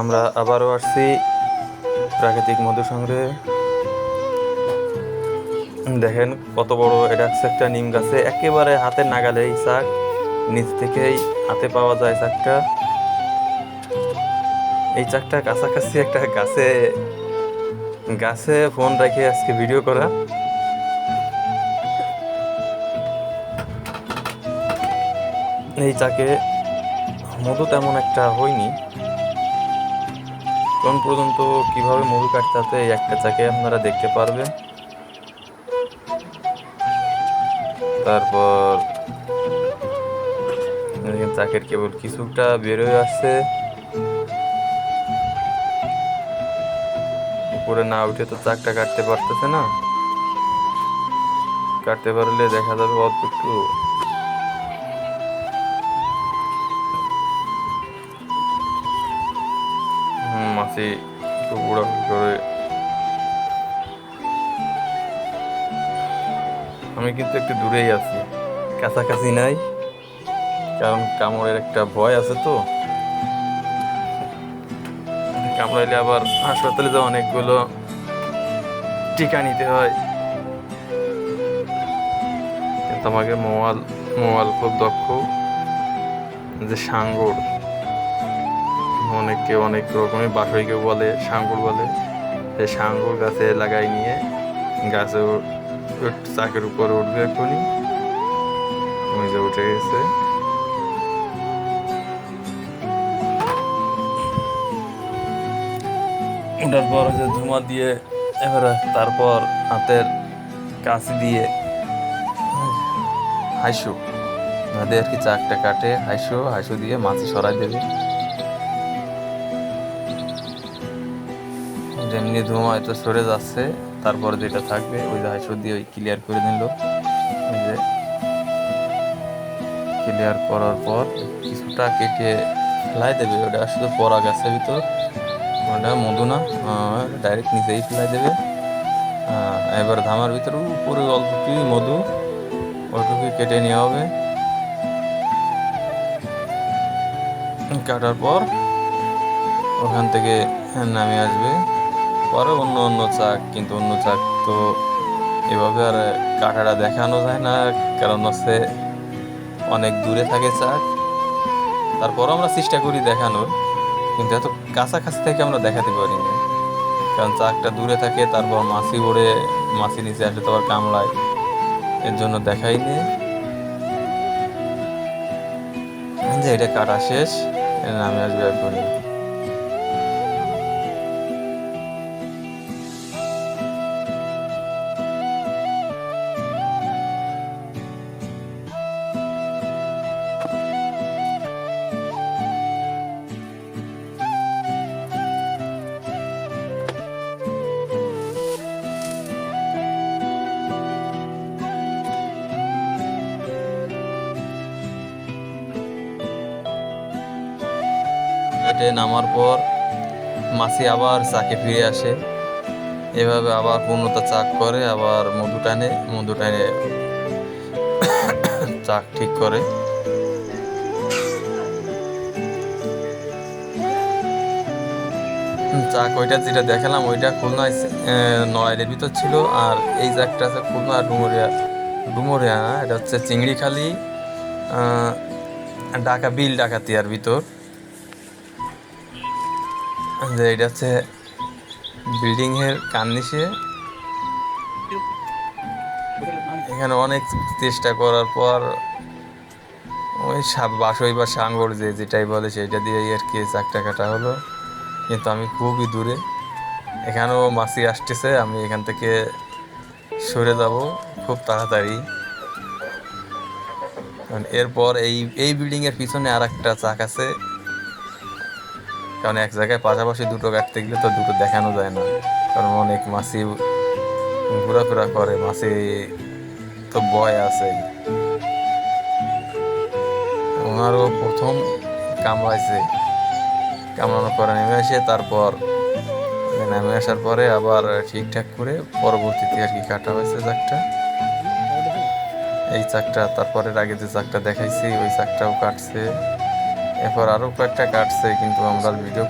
আমরা আবারও আসছি প্রাকৃতিক মধু সংগ্রহে। দেখেন কত বড় এটা হচ্ছে একটা নিম গাছে। একেবারে হাতে নাগালে এই শাক। নিচ থেকেই হাতে পাওয়া যায় চাকটা এই চাকটা কাছাকাছি একটা গাছে। গাছে ফোন রেখে আজকে ভিডিও করা। এই চাকে মধু তেমন একটা হয়নি। কোন পর্যন্ত কীভাবে মধু কাটতে হবে এই একটা চাকে আপনারা দেখতে পারবেন। তারপর চাকের কেবল কিছুটা বেরোয় আসছে। উপরে না উঠে তো চাকটা কাটতে পারতেছে না। কাটতে পারলে দেখা যাবে অল্প একটু উড়াউড়ি করে। আমি কিন্তু একটু দূরেই আছি, কাছাকাছি নাই, কারণ কামড়ের একটা ভয় আছে তো। কামড়াইলে আবার হাসপাতালে যে অনেকগুলো টিকা নিতে হয়। কিন্তু আমাকে মোয়াল মোয়াল খুব দক্ষ, যে সাঙ্গর। অনেকে অনেক রকমের বাসই কেউ বলে, সাঙ্গুর বলে। সেই সাঙ্গুর গাছে লাগাই নিয়ে গাছে চাকের উপরে উঠবে এখনই ওই যে উঠে গেছে। ওঠার পর হচ্ছে ধুমা দিয়ে এবারে তারপর হাতের কাছি দিয়ে হাইসু আর কি চাকটা কাটে হাইসু হাইসু দিয়ে মাছি সরাই দেবে। যেমনি ধোঁয়া হয়তো সরে যাচ্ছে, তারপর যেটা থাকবে। ওই হাইসু দিয়ে ওই ক্লিয়ার করে নিল। ওই যে ক্লিয়ার করার পর কিছুটা কেটে ফেলাই দেবে। ওটা শুধু পরা গাছের ভিতর। ওটা মধু না ডাইরেক্ট নিচেই ফেলাই দেবে। এবার ধামার ভিতরে উপরে অল্প কি মধু ওটুকু কেটে নেওয়া হবে। কাটার পর ওখান থেকে নামে আসবে। পরে অন্য অন্য চাক, কিন্তু অন্য চাক তো এভাবে আর কাটাটা দেখানো যায় না, কারণ হচ্ছে অনেক দূরে থাকে চাক। তারপর আমরা চেষ্টা করি দেখানোর, কিন্তু এত কাছাকাছি থেকে আমরা দেখাতে পারি না কারণ চাকটা দূরে থাকে, তারপর মাছি ওড়ে, মাছি নিচে আসে তো আবার কামড়ায়। এর জন্য দেখাইনি যে এটা কাটা শেষ, এর নামে আসবে এখনই কেটে নামার পর মাছি আবার চাকে ফিরে আসে। এভাবে আবার পূর্ণতা চাক করে, আবার মধু টানে মধু টানে চাক ঠিক করে। চাক ওইটা যেটা দেখালাম, ওইটা খুলনা নড়াইলের ভিতর ছিল, আর এই চাকটা আছে খুলনা ডুমুরিয়া ডুমুরিয়া এটা হচ্ছে চিংড়িখালি ঢাকা, বিল ডাকাতিয়ার ভিতর। যে এটা হচ্ছে বিল্ডিং এর কান্নিসে এখানে অনেক চেষ্টা করার পর ওই বাসই বা সাঙ্গর যে যেটাই বলে সেটা দিয়ে আর কি চাকটা কাটা হলো। কিন্তু আমি খুবই দূরে। এখানেও মাছি আসতেছে, আমি এখান থেকে সরে যাব খুব তাড়াতাড়ি। এরপর এই এই বিল্ডিংয়ের পিছনে আর একটা চাক আছে। কারণ এক জায়গায় পাশাপাশি দুটো কাটতে গেলে তো দুটো দেখানো যায় না। কারণ অনেক মাছি ঘোরাফেরা করে মাছি তো বয় আছে। ওনারও প্রথম কামড়াইছে। কামড়ানোর পরে নেমে আসে তারপর নেমে আসার পরে আবার ঠিকঠাক করে পরবর্তীতে আর কি কাটা হয়েছে চাকটা। এই চাকটা, তারপরে আগে যে চাকটা দেখাইছি, ওই চাকটাও কাটছে। এরপর আরও কয়েকটা কাটছে কিন্তু আমরা ভিডিও